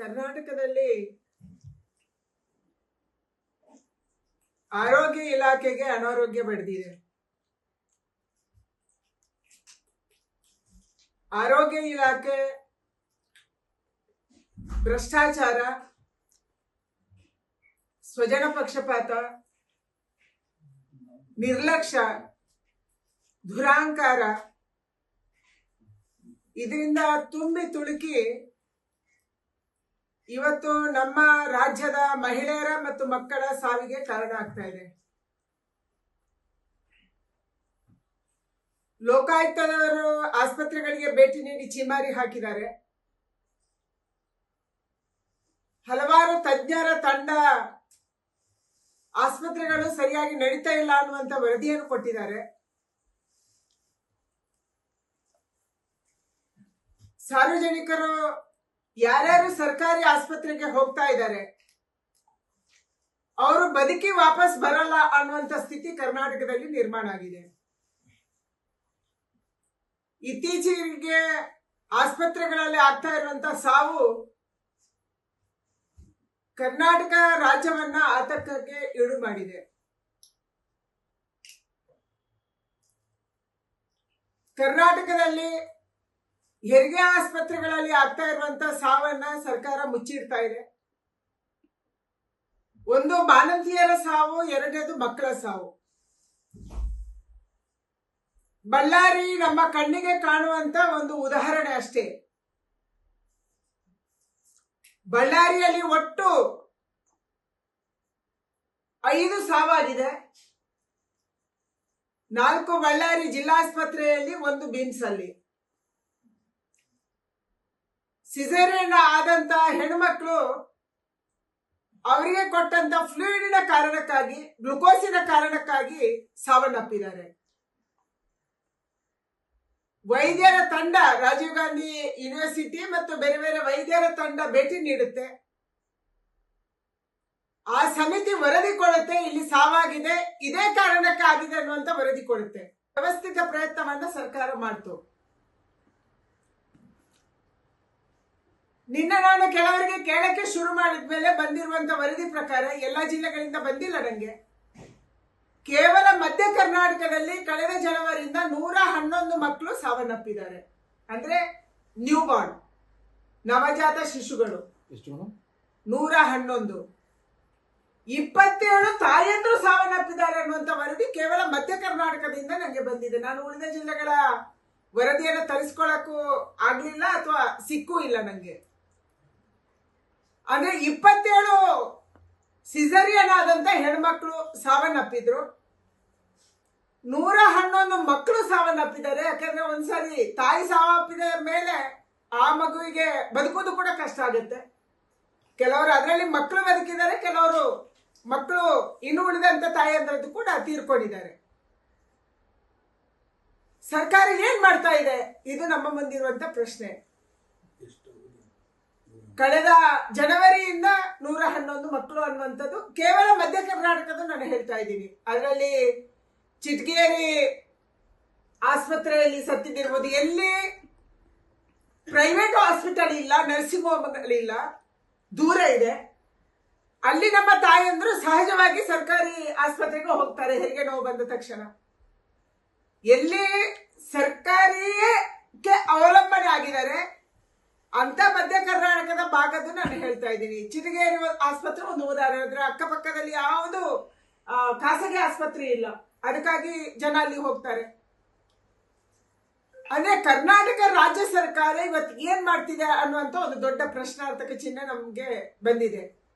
ಕರ್ನಾಟಕದಲ್ಲಿ ಆರೋಗ್ಯ ಇಲಾಖೆಗೆ ಅನಾರೋಗ್ಯ ಬಡ್ದಿದೆ. ಆರೋಗ್ಯ ಇಲಾಖೆ ಭ್ರಷ್ಟಾಚಾರ, ಸ್ವಜನ ಪಕ್ಷಪಾತ, ನಿರ್ಲಕ್ಷ್ಯ, ದುರಾಂಕಾರ, ಇದರಿಂದ ತುಂಬಿ ತುಳುಕಿ ಇವತ್ತು ನಮ್ಮ ರಾಜ್ಯದ ಮಹಿಳೆಯರ ಮತ್ತು ಮಕ್ಕಳ ಸಾವಿಗೆ ಕಾರಣ ಆಗ್ತಾ ಇದೆ. ಲೋಕಾಯುಕ್ತದವರು ಆಸ್ಪತ್ರೆಗಳಿಗೆ ಭೇಟಿ ನೀಡಿ ಚೀಮಾರಿ ಹಾಕಿದ್ದಾರೆ. ಹಲವಾರು ತಜ್ಞರ ತಂಡ ಆಸ್ಪತ್ರೆಗಳು ಸರಿಯಾಗಿ ನಡೀತಾ ಇಲ್ಲ ಅನ್ನುವಂತ ವರದಿಯನ್ನು ಕೊಟ್ಟಿದ್ದಾರೆ. ಸಾರ್ವಜನಿಕರು ಯಾರ್ಯಾರು ಸರ್ಕಾರಿ ಆಸ್ಪತ್ರೆಗೆ ಹೋಗ್ತಾ ಇದ್ದಾರೆ, ಅವರು ಬದುಕಿ ವಾಪಸ್ ಬರಲ್ಲ ಅನ್ನುವಂತ ಸ್ಥಿತಿ ಕರ್ನಾಟಕದಲ್ಲಿ ನಿರ್ಮಾಣ ಆಗಿದೆ. ಇತ್ತೀಚೆಗೆ ಆಸ್ಪತ್ರೆಗಳಲ್ಲಿ ಆಗ್ತಾ ಇರುವಂತ ಸಾವು ಕರ್ನಾಟಕ ರಾಜ್ಯವನ್ನ ಆತಂಕಕ್ಕೆ ಈಡು ಮಾಡಿದೆ. ಕರ್ನಾಟಕದಲ್ಲಿ ಹೆರಿಗೆ ಆಸ್ಪತ್ರೆಗಳಲ್ಲಿ ಆಗ್ತಾ ಇರುವಂತ ಸಾವನ್ನ ಸರ್ಕಾರ ಮುಚ್ಚಿಡ್ತಾ ಇದೆ. ಒಂದು ಬಾಣಂತಿಯರ ಸಾವು, ಎರಡನೇದು ಮಕ್ಕಳ ಸಾವು. ಬಳ್ಳಾರಿ ನಮ್ಮ ಕಣ್ಣಿಗೆ ಕಾಣುವಂತ ಒಂದು ಉದಾಹರಣೆ ಅಷ್ಟೇ. ಬಳ್ಳಾರಿಯಲ್ಲಿ ಒಟ್ಟು ಐದು ಸಾವಾಗಿದೆ. ನಾಲ್ಕು ಬಳ್ಳಾರಿ ಜಿಲ್ಲಾಸ್ಪತ್ರೆಯಲ್ಲಿ ಒಂದು ಬಿಮ್ಸ್ ಅಲ್ಲಿ ಸಿಸೇರಿಯನ್ ಆದಂತ ಹೆಣ್ಮಕ್ಳು ಅವರಿಗೆ ಕೊಟ್ಟಂತ ಫ್ಲೂಯಿಡಿನ ಕಾರಣಕ್ಕಾಗಿ ಗ್ಲುಕೋಸಿನ ಕಾರಣಕ್ಕಾಗಿ ಸಾವನ್ನಪ್ಪಿದ್ದಾರೆ ವೈದ್ಯರ ತಂಡ ರಾಜೀವ್ ಗಾಂಧಿ ಯೂನಿವರ್ಸಿಟಿ ಮತ್ತು ಬೇರೆ ಬೇರೆ ವೈದ್ಯರ ತಂಡ ಭೇಟಿ ನೀಡುತ್ತೆ. ಆ ಸಮಿತಿ ವರದಿ ಕೊಡುತ್ತೆ, ಇಲ್ಲಿ ಸಾವಾಗಿದೆ, ಇದೇ ಕಾರಣಕ್ಕೆ ಆಗಿದೆ ಅನ್ನುವಂತ ವರದಿ ಕೊಡುತ್ತೆ. ವ್ಯವಸ್ಥಿತ ಪ್ರಯತ್ನವನ್ನ ಸರ್ಕಾರ ಮಾಡ್ತು. ನಿನ್ನ ನಾನು ಕೆಲವರಿಗೆ ಕೇಳಕ್ಕೆ ಶುರು ಮಾಡಿದ ಮೇಲೆ ಬಂದಿರುವಂತ ವರದಿ ಪ್ರಕಾರ ಎಲ್ಲ ಜಿಲ್ಲೆಗಳಿಂದ ಬಂದಿಲ್ಲ ನಂಗೆ. ಕೇವಲ ಮಧ್ಯ ಕರ್ನಾಟಕದಲ್ಲಿ ಕಳೆದ ಜನವರಿಯಿಂದ ನೂರ ಹನ್ನೊಂದು ಮಕ್ಕಳು ಸಾವನ್ನಪ್ಪಿದ್ದಾರೆ. ಅಂದ್ರೆ ನ್ಯೂ ಬಾರ್ನ್ ನವಜಾತ ಶಿಶುಗಳು. ನೂರ ಹನ್ನೊಂದು. ಇಪ್ಪತ್ತೇಳು ತಾಯಂದ್ರು ಸಾವನ್ನಪ್ಪಿದ್ದಾರೆ ಅನ್ನುವಂತ ವರದಿ ಕೇವಲ ಮಧ್ಯ ಕರ್ನಾಟಕದಿಂದ ನನಗೆ ಬಂದಿದೆ. ನಾನು ಉಳಿದ ಜಿಲ್ಲೆಗಳ ವರದಿಯನ್ನು ತರಿಸ್ಕೊಳ್ಳಕ್ಕೂ ಆಗ್ಲಿಲ್ಲ ಅಥವಾ ಸಿಕ್ಕೂ ಇಲ್ಲ ನಂಗೆ. ಅಂದ್ರೆ ಇಪ್ಪತ್ತೇಳು ಸಿಸರಿಯನ್ ಆದಂತ ಹೆಣ್ಮಕ್ಳು ಸಾವನ್ನಪ್ಪಿದ್ರು. ನೂರ ಹನ್ನೊಂದು ಮಕ್ಕಳು ಸಾವನ್ನಪ್ಪಿದ್ದಾರೆ. ಯಾಕಂದ್ರೆ ಒಂದ್ಸರಿ ತಾಯಿ ಸಾವಪ್ಪಿದ ಮೇಲೆ ಆ ಮಗುವಿಗೆ ಬದುಕೋದು ಕೂಡ ಕಷ್ಟ ಆಗುತ್ತೆ. ಕೆಲವರು ಅದರಲ್ಲಿ ಮಕ್ಕಳು ಬದುಕಿದ್ದಾರೆ, ಕೆಲವರು ಮಕ್ಕಳು ಇನ್ನು ಉಳಿದಂತ ತಾಯಿಯಂದ್ರದ್ದು ಕೂಡ ತೀರ್ಕೊಂಡಿದ್ದಾರೆ. ಸರ್ಕಾರ ಏನ್ ಮಾಡ್ತಾ ಇದೆ? ಇದು ನಮ್ಮ ಮುಂದಿರುವಂತ ಪ್ರಶ್ನೆ. ಕಳೆದ ಜನವರಿಯಿಂದ ನೂರ ಹನ್ನೊಂದು ಮಕ್ಕಳು ಅನ್ನುವಂಥದ್ದು ಕೇವಲ ಮಧ್ಯ ಕರ್ನಾಟಕದ ನಾನು ಹೇಳ್ತಾ ಇದ್ದೀನಿ. ಅದರಲ್ಲಿ ಚಿಟ್ಗೇರಿ ಆಸ್ಪತ್ರೆಯಲ್ಲಿ ಸತ್ತಿದ್ದಿರ್ಬೋದು. ಎಲ್ಲಿ ಪ್ರೈವೇಟ್ ಹಾಸ್ಪಿಟಲ್ ಇಲ್ಲ ನರ್ಸಿಂಗ್ ಹೋಮ್ಗಳಿಲ್ಲ ದೂರ ಇದೆ. ಅಲ್ಲಿ ನಮ್ಮ ತಾಯಿಯಂದ್ರು ಸಹಜವಾಗಿ ಸರ್ಕಾರಿ ಆಸ್ಪತ್ರೆಗೆ ಹೋಗ್ತಾರೆ, ಹೆರಿಗೆ ನೋವು ಬಂದ ತಕ್ಷಣ. ಎಲ್ಲಿ ಸರ್ಕಾರಿಯೇ ಅವಲಂಬನೆ ಆಗಿದ್ದಾರೆ ಅಂತ ಮಧ್ಯ ಕರ್ನಾಟಕದ ಭಾಗದ್ದು ನಾನು ಹೇಳ್ತಾ ಇದ್ದೀನಿ. ಚಿಟಗೇರಿ ಆಸ್ಪತ್ರೆ, ಒಂದು ಉದಾಹರಣೆ ಅಂದ್ರೆ ಅಕ್ಕಪಕ್ಕದಲ್ಲಿ ಯಾವುದು ಖಾಸಗಿ ಆಸ್ಪತ್ರೆ ಇಲ್ಲ. ಅದಕ್ಕಾಗಿ ಜನ ಅಲ್ಲಿ ಹೋಗ್ತಾರೆ. ಅಂದ್ರೆ ಕರ್ನಾಟಕ ರಾಜ್ಯ ಸರ್ಕಾರ ಇವತ್ತು ಏನ್ ಮಾಡ್ತಿದೆ ಅನ್ನುವಂತ ಒಂದು ದೊಡ್ಡ ಪ್ರಶ್ನಾರ್ಥಕ ಚಿಹ್ನೆ ನಮ್ಗೆ ಬಂದಿದೆ.